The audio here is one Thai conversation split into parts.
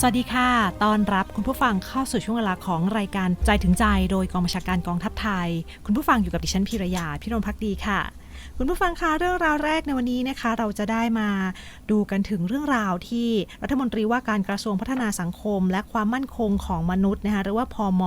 สวัสดีค่ะ ตอนรับคุณผู้ฟังเข้าสู่ช่วงเวลาของรายการใจถึงใจ โดยกองบัญชาการกองทัพไทย คุณผู้ฟังอยู่กับดิฉันพิรยา พิรมพักดีค่ะ คุณผู้ฟังคะเรื่องราวแรกในวันนี้นะคะ เราจะได้มาดูกันถึงเรื่องราวที่รัฐมนตรีว่าการกระทรวงพัฒนาสังคม และความมั่นคงของมนุษย์นะคะหรือว่าพอม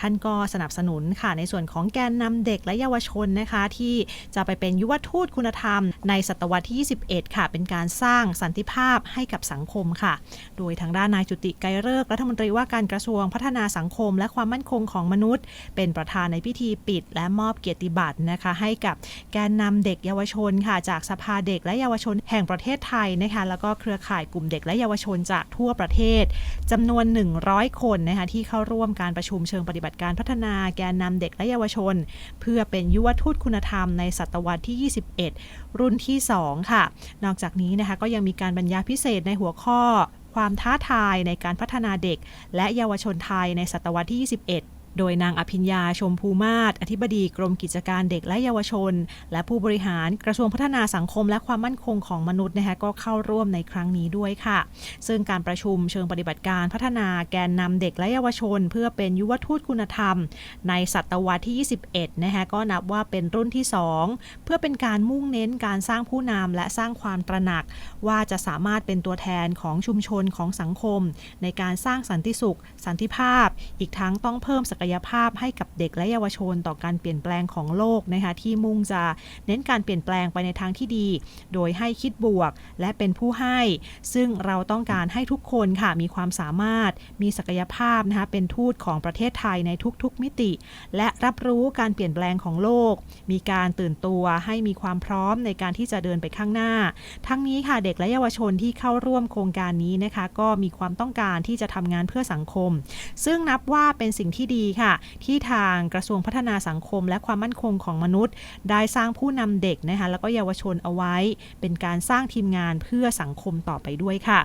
ท่านก็สนับสนุนค่ะ ในส่วนของแกนนำเด็กและเยาวชนนะคะ ที่จะไปเป็นยุวทูตคุณธรรม ในศตวรรษที่ 21 ค่ะ เป็นการสร้างสันติภาพให้กับสังคมค่ะ โดยทางด้านนายจุติไกรเลิกรัฐมนตรีว่าการกระทรวงพัฒนาสังคม และความมั่นคงของมนุษย์ เป็นประธานในพิธีปิด และมอบเกียรติบัตรนะคะ ให้กับแกนนำเด็กเยาวชนค่ะ จากสภาเด็กและเยาวชนแห่งประเทศไทยนะคะแล้วก็เครือข่ายกลุ่มเด็กและเยาวชนจากทั่วประเทศจำนวน 100 คนนะคะที่เข้าร่วมการประชุมเชิงปฏิบัติการพัฒนาแกนนำเด็กและเยาวชน เพื่อเป็นยุวทูตคุณธรรมในศตวรรษที่ 21 รุ่นที่ 2 ค่ะ นอกจากนี้นะคะก็ยังมีการบรรยายพิเศษในหัวข้อความท้าทายในการพัฒนาเด็ก และเยาวชนไทยในศตวรรษที่ 21 โดยนางอภิญญาชมภูมาศอธิบดีกรมกิจการเด็กและเยาวชน และผู้บริหารกระทรวงพัฒนาสังคมและความมั่นคงของมนุษย์นะคะก็เข้าร่วมในครั้งนี้ด้วยค่ะ ซึ่งการประชุมเชิงปฏิบัติการพัฒนาแกนนำเด็กและเยาวชน เพื่อเป็นยุวทูตคุณธรรม ในศตวรรษที่ 21 นะคะก็นับว่าเป็นรุ่นที่ 2 เพื่อเป็นการมุ่งเน้นการสร้างผู้นำและสร้างความตระหนัก ว่าจะสามารถเป็นตัวแทนของชุมชนของสังคม ในการสร้างสันติสุข สันติภาพ อีกทั้งต้องเพิ่มศักยภาพให้กับเด็กและเยาวชนต่อการเปลี่ยนแปลงของโลกนะคะที่มุ่งจะเน้นการเปลี่ยนแปลงไปในทางที่ดี โดยให้คิดบวกและเป็นผู้ให้ ซึ่งเราต้องการให้ทุกคนค่ะมีความสามารถมีศักยภาพนะคะเป็นทูตของประเทศไทยในทุกๆมิติ และรับรู้การเปลี่ยนแปลงของโลก มีการตื่นตัวให้มีความพร้อมในการที่จะเดินไปข้างหน้า ทั้งนี้ค่ะเด็กและเยาวชนที่เข้าร่วมโครงการนี้นะคะ ก็มีความต้องการที่จะทำงานเพื่อสังคม ซึ่งนับว่าเป็นสิ่งที่ดีค่ะ ที่ทางกระทรวงพัฒนาสังคม และความมั่นคงของมนุษย์ ได้สร้างผู้นำเด็กนะคะแล้วก็เยาวชนเอาไว้ เป็นการสร้างทีมงานเพื่อสังคมต่อไปด้วยค่ะ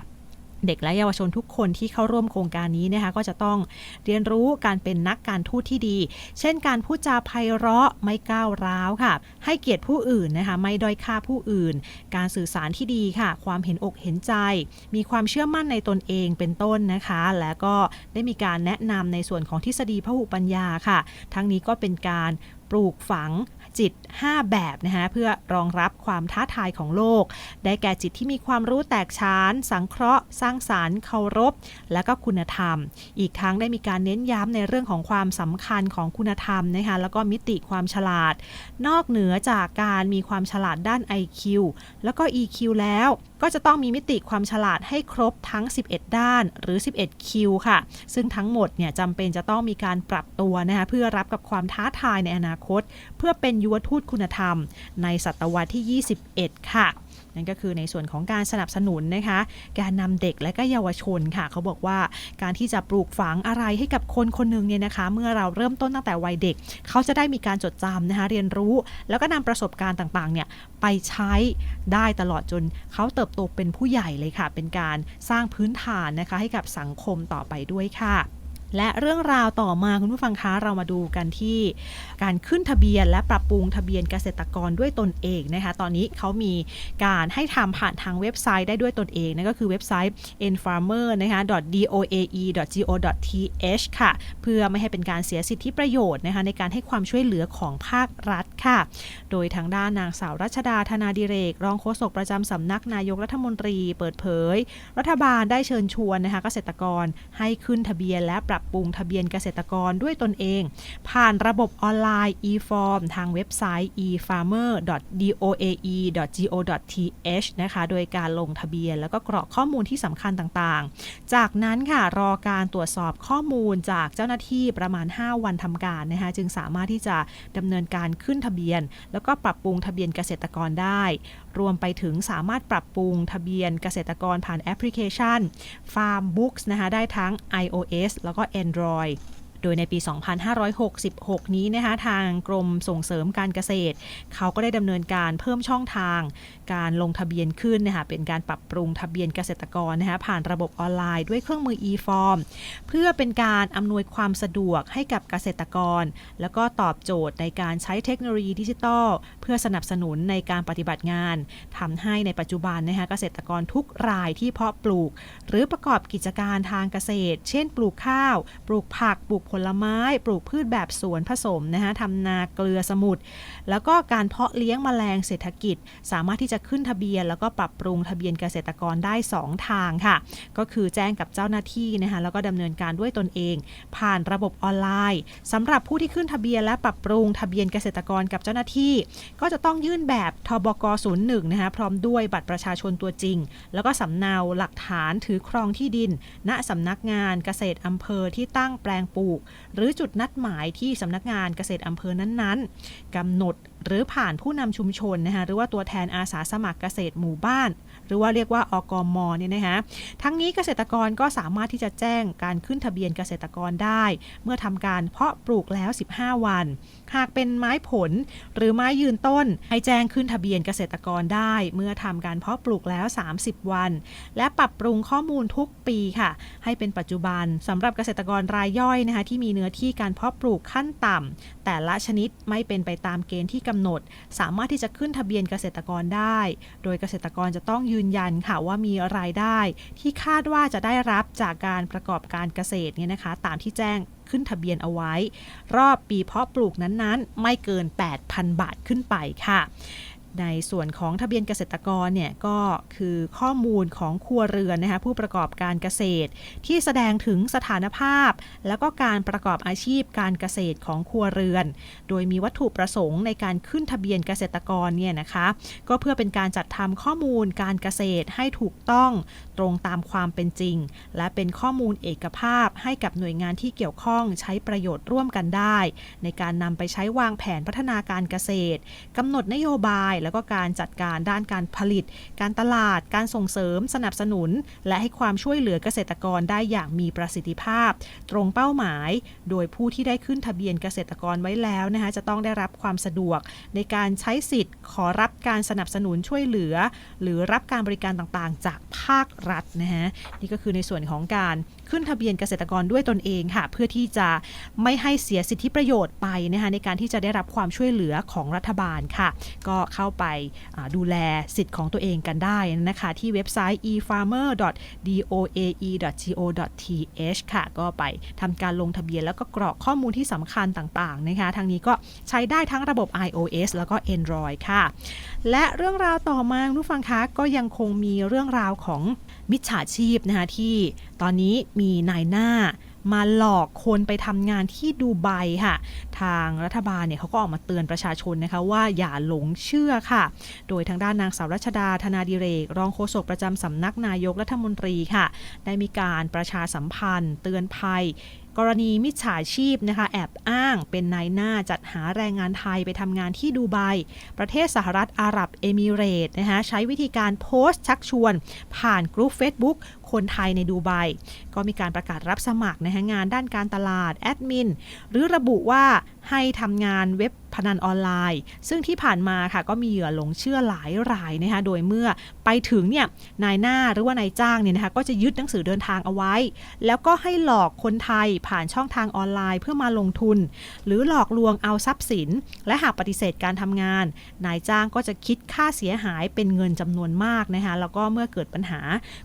เด็กและเยาวชนทุกคนที่เข้าร่วมโครงการนี้นะคะก็จะต้องเรียนรู้การเป็นนักการทูตที่ดี เช่นการพูดจาไพเราะไม่ก้าวร้าวค่ะ ให้เกียรติผู้อื่นนะคะไม่ด้อยค่าผู้อื่น การสื่อสารที่ดีค่ะ ความเห็นอกเห็นใจ มีความเชื่อมั่นในตนเองเป็นต้นนะคะ และก็ได้มีการแนะนำในส่วนของทฤษฎีพหุปัญญาค่ะ ทั้งนี้ก็เป็นการปลูกฝัง จิต 5 แบบนะคะเพื่อรองรับความท้าทายของโลก ได้แก่จิตที่มีความรู้แตกฉาน สังเคราะห์ สร้างสารรค์เคารพ และก็คุณธรรม อีกทั้งได้มีการเน้นย้ำในเรื่องของความสำคัญของคุณธรรมนะคะแล้วก็มิติความฉลาด นอกเหนือจากการมีความฉลาดด้าน IQ แล้วก็ EQ แล้ว ก็จะต้องมีมิติความฉลาดให้ครบทั้ง 11 ด้านหรือ 11 คิวค่ะ ซึ่งทั้งหมดเนี่ยจำเป็นจะต้องมีการปรับตัวนะคะเพื่อรับกับความท้าทายในอนาคต เพื่อเป็นยุวทูตคุณธรรม ในศตวรรษที่ 21 ค่ะ นั่นก็คือในส่วนของการสนับสนุนนะคะการนำเด็กและก็เยาวชนค่ะ เขาบอกว่าการที่จะปลูกฝังอะไรให้กับคนคนหนึ่งเนี่ยนะคะ เมื่อเราเริ่มต้นตั้งแต่วัยเด็ก เขาจะได้มีการจดจำนะคะเรียนรู้ แล้วก็นำประสบการณ์ต่างๆเนี่ยไปใช้ได้ตลอดจนเขาเติบโตเป็นผู้ใหญ่เลยค่ะ เป็นการสร้างพื้นฐานนะคะให้กับสังคมต่อไปด้วยค่ะ และเรื่องราวต่อมาคุณผู้ฟังคะเรามาดูกันที่การขึ้นทะเบียนและปรับปรุงทะเบียนเกษตรกรด้วยตนเองนะคะตอนนี้เขามีการให้ทำผ่านทางเว็บไซต์ได้ด้วยตนเองนั่นก็คือเว็บไซต์ enfarmer นะคะ doae.go.th ค่ะ เพื่อไม่ให้เป็นการเสียสิทธิประโยชน์นะคะในการให้ความช่วยเหลือของภาครัฐค่ะ โดยทางด้านนางสาวรัชดาธนาดิเรก รองโฆษกประจำสำนักนายกรัฐมนตรี เปิดเผย รัฐบาลได้เชิญชวนนะคะเกษตรกรให้ขึ้นทะเบียนและปรับปรุงทะเบียนเกษตรกรด้วยตนเอง ผ่านระบบออนไลน์ e-form ทางเว็บไซต์ efarmer.doae.go.th นะคะ โดยการลงทะเบียนแล้วก็กรอกข้อมูลที่สำคัญต่างๆ จากนั้นค่ะรอการตรวจสอบข้อมูลจากเจ้าหน้าที่ประมาณ 5 วันทำการนะคะจึงสามารถที่จะดำเนินการขึ้นทะเบียน แล้วก็ปรับปรุงทะเบียนเกษตรกรได้ รวมไปถึงสามารถปรับปรุงทะเบียนเกษตรกรผ่านแอปพลิเคชัน Farm Books นะคะได้ทั้ง iOS แล้วก็ Android โดยในปี 2566 นี้นะคะทางกรมส่งเสริมการเกษตร เขาก็ได้ดำเนินการเพิ่มช่องทาง การลงทะเบียนขึ้นนะคะเป็นการปรับปรุงทะเบียนเกษตรกรนะคะผ่านระบบออนไลน์ด้วยเครื่องมือ e-form เพื่อเป็นการอำนวยความสะดวกให้กับเกษตรกร แล้วก็ตอบโจทย์ในการใช้เทคโนโลยีดิจิทัล พื่อสนับสนุนในการปฏิบัติงานทำให้ในปัจจุบันนะคะเกษตรกรทุกรายที่เพาะปลูก หรือประกอบกิจการทางเกษตร เช่น ปลูกข้าว ปลูกผัก ปลูกผลไม้ ปลูกพืชแบบสวนผสมนะคะทำนาเกลือสมุทรแล้วก็การเพาะเลี้ยงแมลงเศรษฐกิจ สามารถที่จะขึ้นทะเบียน แล้วก็ปรับปรุงทะเบียนเกษตรกรได้ 2 ทางค่ะ ก็คือแจ้งกับเจ้าหน้าที่นะคะแล้วก็ดำเนินการด้วยตนเอง ผ่านระบบออนไลน์สำหรับผู้ที่ขึ้นทะเบียนและปรับปรุงทะเบียนเกษตรกรกับเจ้าหน้าที่ก็จะต้องยื่นแบบทบก 01 นะคะพร้อมด้วยบัตรประชาชนตัวจริง แล้วก็สำเนาหลักฐานถือครองที่ดิน ณสำนักงานเกษตรอำเภอที่ตั้งแปลงปลูก หรือจุดนัดหมายที่สำนักงานเกษตรอำเภอนั้นๆกำหนดหรือผ่านผู้นำชุมชนนะคะหรือว่าตัวแทนอาสาสมัครเกษตรหมู่บ้าน หรือว่าเรียกว่าอกมเนี่ยนะคะทั้งนี้เกษตรกรก็สามารถที่จะแจ้งการขึ้นทะเบียนเกษตรกรได้ เมื่อทำการเพาะปลูกแล้ว 15 วัน หากเป็นไม้ผล หรือไม้ยืนต้น ให้แจ้งขึ้นทะเบียนเกษตรกรได้ เมื่อทำการเพาะปลูกแล้ว 30 วัน และปรับปรุงข้อมูลทุกปีค่ะ ให้เป็นปัจจุบันสำหรับเกษตรกรรายย่อยนะคะที่มีเนื้อที่การเพาะปลูกขั้นต่ำ แต่ละชนิดไม่เป็นไปตามเกณฑ์ที่กำหนด สามารถที่จะขึ้นทะเบียนเกษตรกรได้ โดยเกษตรกรจะต้องยืนยันค่ะว่ามีรายได้ ที่คาดว่าจะได้รับจากการประกอบการเกษตรเนี่ยนะคะ ตามที่แจ้งขึ้นทะเบียนเอาไว้ รอบปีเพาะปลูกนั้นๆ ไม่เกิน 8,000 บาทขึ้นไปค่ะ ในส่วนของทะเบียนเกษตรกรเนี่ยก็คือข้อมูลของครัวเรือนนะคะผู้ประกอบการเกษตร ที่แสดงถึงสถานภาพ แล้วก็การประกอบอาชีพการเกษตรของครัวเรือน โดยมีวัตถุประสงค์ในการขึ้นทะเบียนเกษตรกรเนี่ยนะคะก็เพื่อเป็นการจัดทำข้อมูลการเกษตรให้ถูกต้อง ตรงตามความเป็นจริง และเป็นข้อมูลเอกภาพให้กับหน่วยงานที่เกี่ยวข้องใช้ประโยชน์ร่วมกันได้ ในการนำไปใช้วางแผนพัฒนาการเกษตรกำหนดนโยบาย แล้วก็การจัดการด้านการผลิต การตลาด การส่งเสริม สนับสนุน และให้ความช่วยเหลือเกษตรกรได้อย่างมีประสิทธิภาพ ตรงเป้าหมาย โดยผู้ที่ได้ขึ้นทะเบียนเกษตรกรไว้แล้วนะคะจะต้องได้รับความสะดวก ในการใช้สิทธิ์ ขอรับการสนับสนุนช่วยเหลือ หรือรับการบริการต่างๆ จากภาครัฐนะฮะนี่ก็คือในส่วนของการขึ้นทะเบียนเกษตรกรด้วยตนเองค่ะ เพื่อที่จะไม่ให้เสียสิทธิประโยชน์ไปนะคะในการที่จะได้รับความช่วยเหลือของรัฐบาลค่ะ ก็เข้าไปดูแลสิทธิ์ของตัวเองกันได้นะคะ ที่เว็บไซต์ efarmer.doae.go.th ค่ะ ก็ไปทำการลงทะเบียนแล้วก็กรอกข้อมูลที่สำคัญต่างๆนะคะทางนี้ก็ใช้ได้ทั้งระบบ iOS แล้วก็ Android ค่ะ และเรื่องราวต่อมาคุณผู้ฟังคะก็ยังคงมีเรื่องราวของ มิจฉาชีพนะคะที่ตอนนี้มีนายหน้ามาหลอกคนไปทำงานที่ดูไบค่ะ ทางรัฐบาลเนี่ยเขาก็ออกมาเตือนประชาชนนะคะว่าอย่าหลงเชื่อค่ะ โดยทางด้านนางสาวรัชดาธนาดิเรก รองโฆษกประจำสำนักนายกรัฐมนตรีค่ะ ได้มีการประชาสัมพันธ์ เตือนภัย กรณีมิจฉาชีพนะคะแอบอ้างเป็นนายหน้าจัดหาแรงงานไทยไปทำงานที่ดูไบประเทศสหรัฐอาหรับเอมิเรต์นะคะใช้วิธีการโพสต์ชักชวน ผ่านกลุ่ม Facebook คนไทยในดูไบก็มีการประกาศรับสมัครนะคะงานด้านการตลาดแอดมินหรือระบุว่าให้ทำงานเว็บพนันออนไลน์ ซึ่งที่ผ่านมาค่ะก็มีเหยื่อหลงเชื่อหลายรายนะคะโดยเมื่อไปถึงเนี่ยนายหน้าหรือว่านายจ้างเนี่ยนะคะก็จะยึดหนังสือเดินทางเอาไว้ แล้วก็ให้หลอกคนไทยผ่านช่องทางออนไลน์เพื่อมาลงทุน หรือหลอกลวงเอาทรัพย์สิน และหากปฏิเสธการทำงาน นายจ้างก็จะคิดค่าเสียหายเป็นเงินจำนวนมากนะคะแล้วก็เมื่อเกิดปัญหา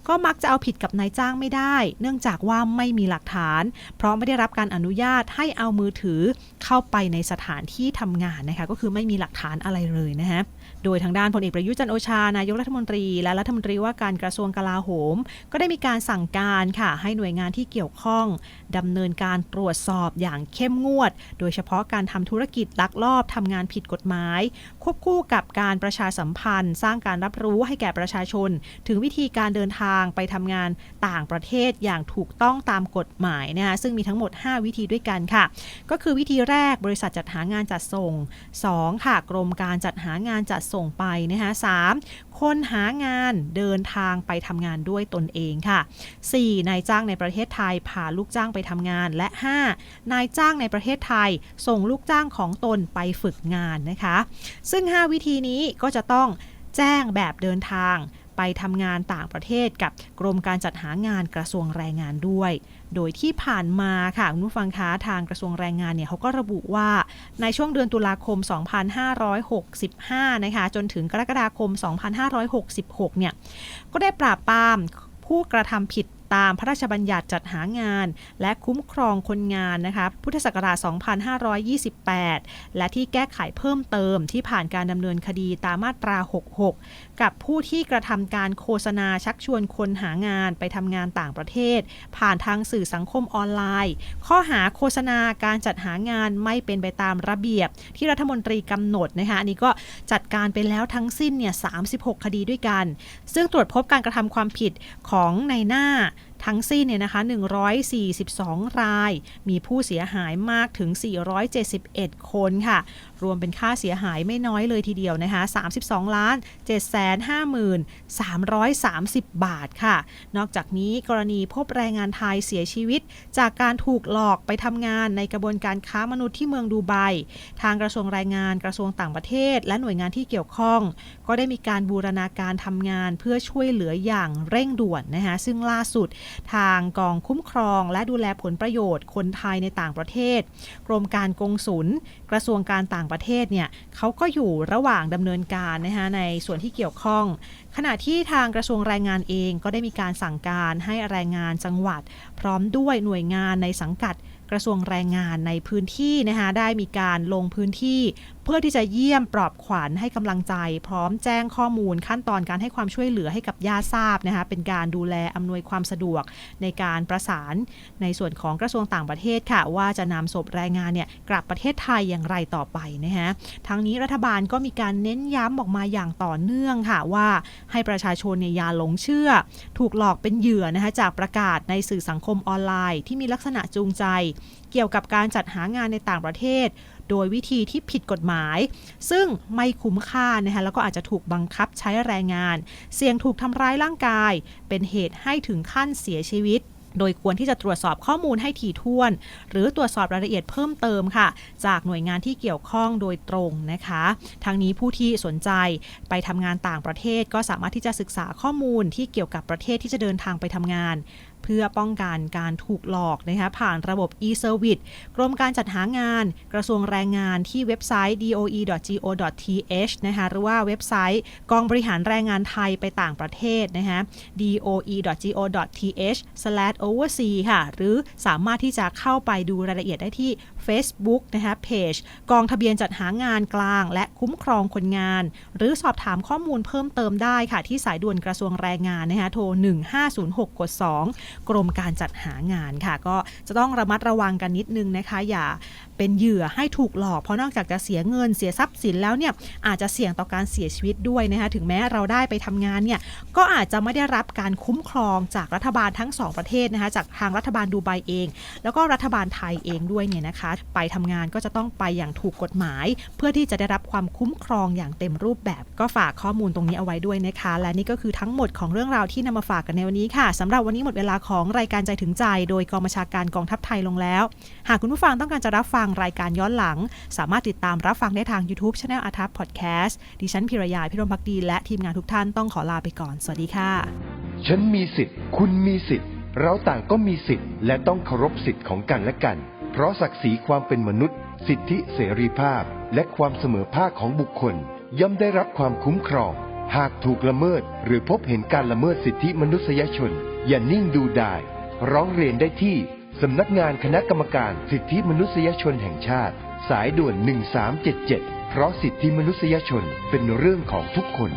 ก็มักจะเอาผิดกับนายจ้างไม่ได้ เนื่องจากว่าไม่มีหลักฐาน เพราะไม่ได้รับการอนุญาตให้เอามือถือเข้าไปในสถานที่ทำงานนะคะ ก็คือไม่มีหลักฐานอะไรเลยนะฮะ โดยทางด้านพลเอกประยุจันโอชานายกรัฐมนตรี และรัฐมนตรีว่าการกระทรวงกลาโหม ก็ได้มีการสั่งการค่ะ ให้หน่วยงานที่เกี่ยวข้องดำเนินการตรวจสอบอย่างเข้มงวด โดยเฉพาะการทำธุรกิจลักลอบทำงานผิดกฎหมาย ควบคู่กับการประชาสัมพันธ์ สร้างการรับรู้ให้แก่ประชาชน ถึงวิธีการเดินทางไปทำงานานต่างประเทศอย่างถูกต้องตามกฎหมายนะคะซึ่งมีทั้งหมด 5 วิธีด้วยกันค่ะ ก็คือวิธีแรกบริษัทจัดหางานจัดส่ง 2 ค่ะกรมการจัดหางานจัดส่งไปนะคะ3คนหางานเดินทางไปทำงานด้วยตนเองค่ะ 4. นายจ้างในประเทศไทยพาลูกจ้างไปทำงานและ 5. นายจ้างในประเทศไทย ส่งลูกจ้างของตนไปฝึกงานนะคะ ซึ่ง 5 วิธีนี้ก็จะต้องแจ้งแบบเดินทางไปทำงานต่างประเทศกับกรมการจัดหางานกระทรวงแรงงานด้วย โดยที่ผ่านมาค่ะคุณผู้ฟังคะทางกระทรวงแรงงานเนี่ยเขาก็ระบุว่าในช่วงเดือนตุลาคม 2565 นะคะ จนถึงกรกฎาคม 2566 เนี่ย ก็ได้ปราบปรามผู้กระทำผิด ตามพระราชบัญญัติจัดหางาน และคุ้มครองคนงานนะคะพุทธศักราช 2528 และที่แก้ไขเพิ่มเติมที่ผ่านการดำเนินคดีตามมาตรา 66 กับผู้ที่กระทำการโฆษณาชักชวนคนหางานไปทำงานต่างประเทศ ผ่านทางสื่อสังคมออนไลน์ ข้อหาโฆษณาการจัดหางานไม่เป็นไปตามระเบียบ ที่รัฐมนตรีกำหนดนะคะอันนี้ก็จัดการไปแล้วทั้งสิ้นเนี่ย36 คดีด้วยกัน ซึ่งตรวจพบการกระทำความผิดของในหน้า ทั้งสิ้นเนี่ยนะคะ 142 ราย มีผู้เสียหายมากถึง 471 คนค่ะ รวมเป็นค่าเสียหายไม่น้อยเลยทีเดียวนะคะ 32 ล้าน 750,330 บาทค่ะ นอกจากนี้กรณีพบแรงงานไทยเสียชีวิต จากการถูกหลอกไปทำงานในกระบวนการค้ามนุษย์ที่เมืองดูไบ ทางกระทรวงแรงงานกระทรวงต่างประเทศ และหน่วยงานที่เกี่ยวข้อง ก็ได้มีการบูรณาการทำงานเพื่อช่วยเหลืออย่างเร่งด่วนนะคะซึ่งล่าสุดทางกองคุ้มครอง และดูแลผลประโยชน์ คนไทยในต่างประเทศ กรมการกงสุลกระทรวงการต่างประเทศเนี่ยเขาก็อยู่ระหว่างดำเนินการนะคะในส่วนที่เกี่ยวข้อง ขณะที่ทางกระทรวงแรงงานเองก็ได้มีการสั่งการให้แรงงานจังหวัด พร้อมด้วยหน่วยงานในสังกัดกระทรวงแรงงานในพื้นที่นะคะได้มีการลงพื้นที่ เพื่อที่จะเยี่ยมปลอบขวัญให้กำลังใจ พร้อมแจ้งข้อมูลขั้นตอนการให้ความช่วยเหลือให้กับญาติทราบนะคะเป็นการดูแลอำนวยความสะดวกในการประสานในส่วนของกระทรวงต่างประเทศค่ะ ว่าจะนำศพแรงงานเนี่ยกลับประเทศไทยอย่างไรต่อไปนะคะทั้งนี้รัฐบาลก็มีการเน้นย้ำออกมาอย่างต่อเนื่องค่ะว่าให้ประชาชนเนี่ยอย่าหลงเชื่อ ถูกหลอกเป็นเหยื่อนะคะจากประกาศในสื่อสังคมออนไลน์ ที่มีลักษณะจูงใจ เกี่ยวกับการจัดหางานในต่างประเทศ โดยวิธีที่ผิดกฎหมาย ซึ่งไม่คุ้มค่านะคะแล้วก็อาจจะถูกบังคับใช้แรงงาน เสี่ยงถูกทำร้ายร่างกาย เป็นเหตุให้ถึงขั้นเสียชีวิตโดยควรที่จะตรวจสอบข้อมูลให้ถี่ถ้วน หรือตรวจสอบรายละเอียดเพิ่มเติมค่ะ จากหน่วยงานที่เกี่ยวข้องโดยตรงนะคะทางนี้ผู้ที่สนใจไปทำงานต่างประเทศ ก็สามารถที่จะศึกษาข้อมูลที่เกี่ยวกับประเทศที่จะเดินทางไปทำงาน เพื่อป้องกันการถูกหลอกนะคะผ่านระบบ e-service กรมการจัดหางาน กระทรวงแรงงานที่เว็บไซต์ doe.go.th นะคะหรือว่าเว็บไซต์กองบริหารแรงงานไทยไปต่างประเทศนะคะ doe.go.th/oversea ค่ะ หรือสามารถที่จะเข้าไปดูรายละเอียดได้ที่ Facebook นะคะเพจกองทะเบียนจัดหางานกลาง และคุ้มครองคนงาน หรือสอบถามข้อมูลเพิ่มเติมได้ค่ะ ที่สายด่วนกระทรวงแรงงานนะคะโทร 1506กด2กรมการจัดหางานค่ะ ก็จะต้องระมัดระวังกันนิดนึงนะคะ อย่าเป็นเหยื่อให้ถูกหลอก เพราะนอกจากจะเสียเงินเสียทรัพย์สินแล้วเนี่ยอาจจะเสี่ยงต่อการเสียชีวิตด้วยนะคะถึงแม้เราได้ไปทำงานเนี่ยก็อาจจะไม่ได้รับการคุ้มครองจากรัฐบาลทั้งสองประเทศนะคะจากทางรัฐบาลดูไบเอง แล้วก็รัฐบาลไทยเองด้วยเนี่ยนะคะ ไปทำงานก็จะต้องไปอย่างถูกกฎหมาย เพื่อที่จะได้รับความคุ้มครองอย่างเต็มรูปแบบ ก็ฝากข้อมูลตรงนี้เอาไว้ด้วยนะคะ และนี่ก็คือทั้งหมดของเรื่องราวที่นำมาฝากกันในวันนี้ค่ะสำหรับวันนี้หมดเวลาของรายการใจถึงใจ โดยกองบัญชาการกองทัพไทยลงแล้ว หากคุณผู้ฟังต้องการจะรับฟังรายการย้อนหลัง สามารถติดตามรับฟังได้ทาง YouTube Channel อาทัพพอดแคสต์ดิฉันพิรยาพิรมพักดีและทีมงานทุกท่านต้องขอลาไปก่อน สวัสดีค่ะ ฉันมีสิทธิ์ คุณมีสิทธิ์ เราต่างก็มีสิทธิ์ และต้องเคารพสิทธิ์ของกันและกัน เพราะศักดิ์ศรีความเป็นมนุษย์ สิทธิเสรีภาพ และความเสมอภาคของบุคคล ย่อมได้รับความคุ้มครอง หากถูกละเมิด หรือพบเห็นการละเมิดสิทธิมนุษยชน อย่านิ่งดูดาย ร้องเรียนได้ที่สำนักงานคณะกรรมการสิทธิมนุษยชนแห่งชาติ สายด่วน 1377 เพราะสิทธิมนุษยชนเป็นเรื่องของทุกคน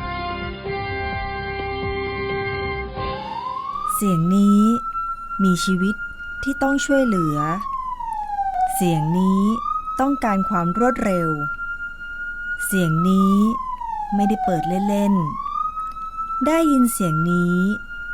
เสียงนี้มีชีวิตที่ต้องช่วยเหลือ เสียงนี้ต้องการความรวดเร็ว เสียงนี้ไม่ได้เปิดเล่นๆ ได้ยินเสียงนี้